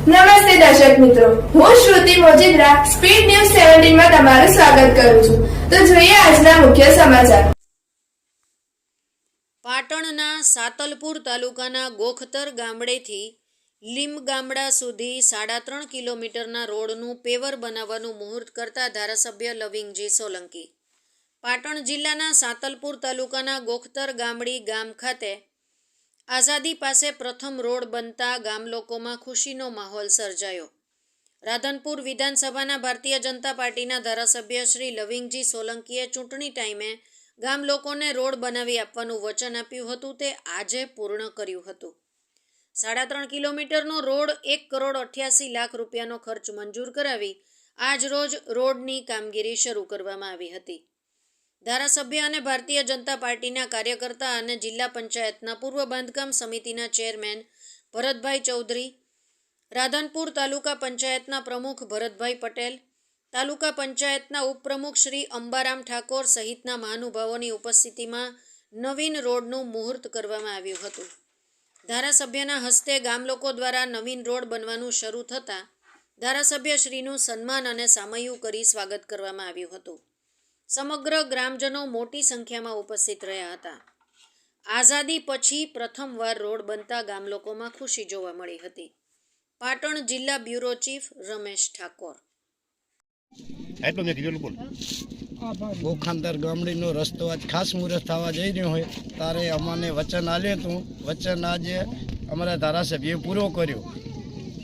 નમસ્તે દર્શક મિત્રો. હું શ્રુતિ મોજીદ્રા, સ્પીડ ન્યૂઝ સેવન્ટીનમાં તમારું સ્વાગત કરું છું. તો જોઈએ આજના મુખ્ય સમાચાર. પાટણના સાતલપુર તાલુકાના ગોખતર ગામડેથી લીમ ગામડા સુધી સાડા ત્રણ કિલોમીટરના રોડનું પેવર બનાવવાનું મુહૂર્ત કરતા ધારાસભ્ય લવિંગજી સોલંકી. પાટણ જિલ્લાના સાતલપુર તાલુકાના ગોખતર ગામડી ગામ ખાતે આઝાદી પાસે પ્રથમ રોડ બનતા ગામ લોકોમાં ખુશીનો માહોલ સર્જાયો. રાધનપુર વિધાનસભાના ભારતીય જનતા પાર્ટીના ધારાસભ્ય શ્રી લવિંગજી સોલંકીએ ચૂંટણી ટાઈમે ગામ લોકોને રોડ બનાવી આપવાનું વચન આપ્યું હતું તે આજે પૂર્ણ કર્યું હતું. સાડા ત્રણ કિલોમીટરનો રોડ એક કરોડ અઠ્યાસી લાખ રૂપિયાનો ખર્ચ મંજૂર કરાવી આજ રોજ રોડની કામગીરી શરૂ કરવામાં આવી હતી. ધારાસભ્ય અને ભારતીય જનતા પાર્ટીના કાર્યકર્તા અને જિલ્લા પંચાયતના પૂર્વ બાંધકામ સમિતિના ચેરમેન ભરતભાઈ ચૌધરી, રાધનપુર તાલુકા પંચાયતના પ્રમુખ ભરતભાઈ પટેલ, તાલુકા પંચાયતના ઉપપ્રમુખ શ્રી અંબારામ ઠાકોર સહિતના મહાનુભાવોની ઉપસ્થિતિમાં નવીન રોડનું મુહૂર્ત કરવામાં આવ્યું હતું. ધારાસભ્યના હસ્તે ગામ લોકો દ્વારા નવીન રોડ બનવાનું શરૂ થતાં ધારાસભ્યશ્રીનું સન્માન અને સામયું કરી સ્વાગત કરવામાં આવ્યું હતું. સમગ્ર ગ્રામજનો મોટી સંખ્યામાં ઉપસ્થિત રહ્યા હતા. આઝાદી પછી પ્રથમવાર રોડ બનતા ગામ લોકોમાં ખુશી જોવા મળી હતી. પાટણ જિલ્લા બ્યુરો ચીફ રમેશ ઠાકોર. ગોખાંતર ગામડીનો રસ્તો આજ ખાસ મુહૂર્ત થવા જઈ રહ્યો હોય. તારે અમને વચન આલ્યું હતું. વચન આજે અમારા ધારાસભ્યએ પૂરો કર્યો.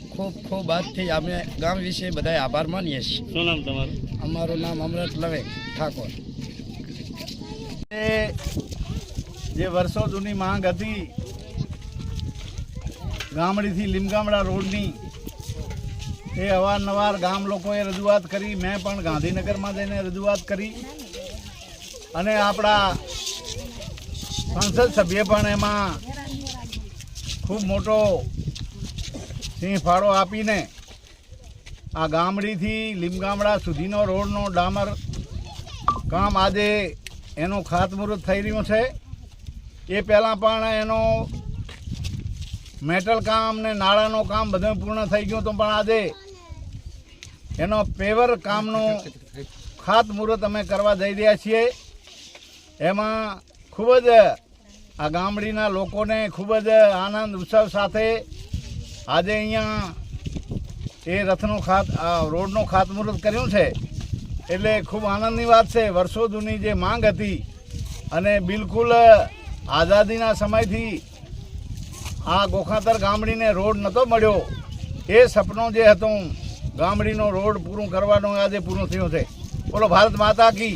ખૂબ ખૂબ આજથી અમે ગામ વિશે બધા આભાર માનીએ છીએ. શું નામ તમારું? અમારું નામ અમરત લવે ઠાકોર. જે વર્ષો જૂની માંગ હતી, ગામડીથી લીમગામડા રોડની, એ અવારનવાર ગામ લોકોએ રજૂઆત કરી. મેં પણ ગાંધીનગરમાં જઈને રજૂઆત કરી. અને આપણા સંસદ સભ્ય પણ એમાં ખૂબ મોટો સિંહ ફાળો આપીને આ ગામડીથી લીમગામડા સુધીનો રોડનો ડામર કામ આજે એનું ખાતમુહૂર્ત થઈ રહ્યું છે. એ પહેલાં પણ એનો મેટલ કામ ને નાળાનું કામ બધું પૂર્ણ થઈ ગયું હતું, પણ આજે એનો પેવર કામનું ખાતમુહૂર્ત અમે કરવા જઈ રહ્યા છીએ. એમાં ખૂબ જ આ ગામડીના લોકોને ખૂબ જ આનંદ ઉત્સવ સાથે આજે અહીંયા એ રથનું ખાત રોડનું ખાતમુહૂર્ત કર્યું છે. એટલે ખૂબ આનંદની વાત છે. વર્ષો જૂની જે માંગ હતી અને બિલકુલ આઝાદીના સમયથી આ ગોખાતર ગામડીને રોડ નહોતો મળ્યો. એ સપનું જે હતું, ગામડીનો રોડ પૂરું કરવાનું આજે પૂરું થયું છે. બોલો, ભારત માતા કી